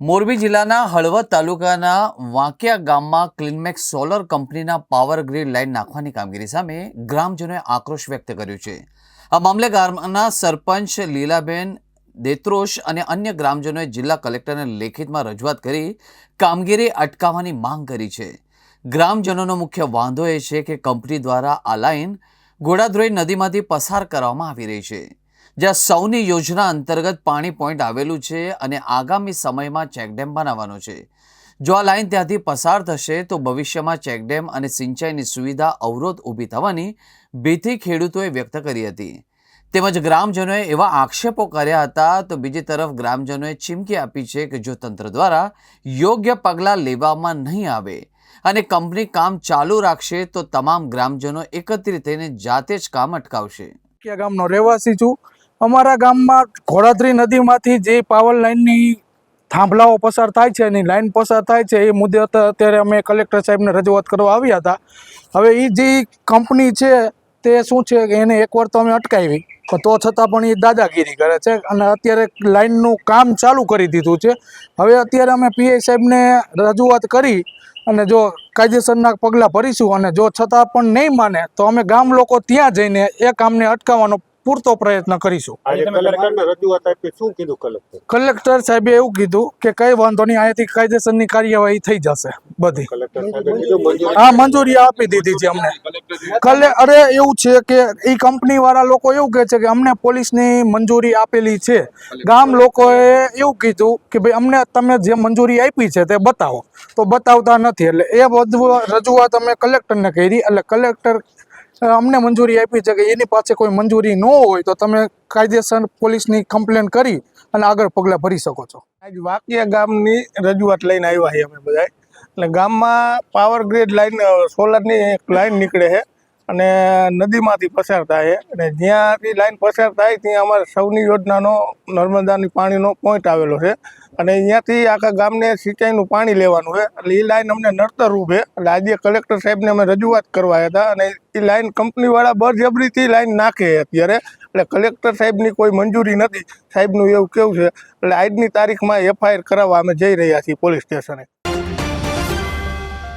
મોરબી જિલ્લાના હળવદ તાલુકાના વાંકિયા ગામમાં ક્લિનમેક્સ સોલર કંપનીના પાવર ગ્રીડ લાઇન નાખવાની કામગીરી સામે ગ્રામજનોએ આક્રોશ વ્યક્ત કર્યો છે. આ મામલે ગામના સરપંચ લીલાબેન દેત્રોશ અને અન્ય ગ્રામજનોએ જિલ્લા કલેક્ટરને લેખિતમાં રજૂઆત કરી કામગીરી અટકાવવાની માંગ કરી છે. ગ્રામજનોનો મુખ્ય વાંધો એ છે કે કંપની દ્વારા આ લાઇન ઘોડાદ્રોઈ નદીમાંથી પસાર કરવામાં આવી રહી છે. જ્યાં સૌની યોજના અંતર્ગત પાણી પોઈન્ટ આવેલું છે અને આગામી સમયમાં ચેકડેમ બનાવવાનો છે. જો આ લાઇન ત્યાંથી પસાર થશે, તો ભવિષ્યમાં ચેકડેમ અને સિંચાઈની સુવિધા અવરોધ ઊભી થવાની ભીતિ ખેડૂતોએ વ્યક્ત કરી હતી. તેમજ ગ્રામજનોએ એવા આક્ષેપો કર્યા હતા, તો બીજી તરફ ગ્રામજનોએ ચીમકી આપી છે કે જો તંત્ર દ્વારા યોગ્ય પગલાં લેવામાં નહીં આવે અને કંપની કામ ચાલુ રાખશે, તો તમામ ગ્રામજનો એકત્રિત થઈને જાતે જ કામ અટકાવશે. રહેવાસી છું. અમારા ગામમાં ઘોડાદ્રી નદીમાંથી જે પાવર લાઇનની થાંભલાઓ પસાર થાય છે એની લાઇન પસાર થાય છે, એ મુદ્દે અત- અત્યારે અમે કલેક્ટર સાહેબને રજૂઆત કરવા આવ્યા હતા. હવે એ જે કંપની છે, તે શું છે એને એકવાર તો અમે અટકાવી. તો છતાં પણ એ દાદાગીરી કરે છે અને અત્યારે લાઇનનું કામ ચાલુ કરી દીધું છે. હવે અત્યારે અમે પીઆઈ સાહેબને રજૂઆત કરી અને જો કાયદેસરના પગલાં ભરીશું અને જો છતાં પણ નહીં માને, તો અમે ગામ લોકો ત્યાં જઈને એ કામને અટકાવવાનો પૂરતો પ્રયત્ન કરીશું. આજે કલેક્ટરને રજૂઆત આપી શું કીધું કલેક્ટર? સાહેબ સાહેબે એવું કીધું કે કઈ વાંધો નહીં અહીંયાથી કાયદેસરની કાર્યવાહી થઈ જશે બધી. કલેક્ટર સાહેબે કીધું મંજૂરી હા મંજૂરી આપી દીધી છે અમને. કલે અરે એવું છે કે એ કંપની વાળા લોકો એવું કહે છે કે અમને પોલીસની મંજૂરી આપેલી છે. ગામ લોકોએ એવું કીધું કે ભાઈ અમને તમે જે મંજૂરી આપી છે તે બતાવો. તો બતાવતા નથી એટલે એ બધું રજૂઆત અમે કલેક્ટરને કરી એટલે કલેક્ટર અમને મંજૂરી આપી છે કે એની પાસે કોઈ મંજૂરી ન હોય તો તમે કાયદેસર પોલીસની કમ્પ્લેન કરી અને આગળ પગલાં ભરી શકો છો. આજ વાકિયા ગામની રજૂઆત લઈને આવ્યા છીએ અમે બધા એટલે ગામમાં પાવર ગ્રીડ લાઈન સોલરની લાઈન નીકળે છે અને નદીમાંથી પસાર થાય છે. અને જ્યાંથી લાઇન પસાર થાય ત્યાં અમારે સૌની યોજનાનો, નર્મદાની પાણીનો પોઈન્ટ આવેલો છે. અને અહીંયાથી આખા ગામને સિંચાઈનું પાણી લેવાનું છે. એટલે એ લાઈન અમને નડતરરૂપ છે એટલે આજે કલેક્ટર સાહેબને અમે રજૂઆત કરવા હતા અને એ લાઈન કંપનીવાળા બળજબરીથી લાઈન નાખે અત્યારે. એટલે કલેક્ટર સાહેબની કોઈ મંજૂરી નથી. સાહેબનું એવું કેવું છે. એટલે આજની તારીખમાં એફઆઈઆર કરાવવા અમે જઈ રહ્યા છીએ પોલીસ સ્ટેશને.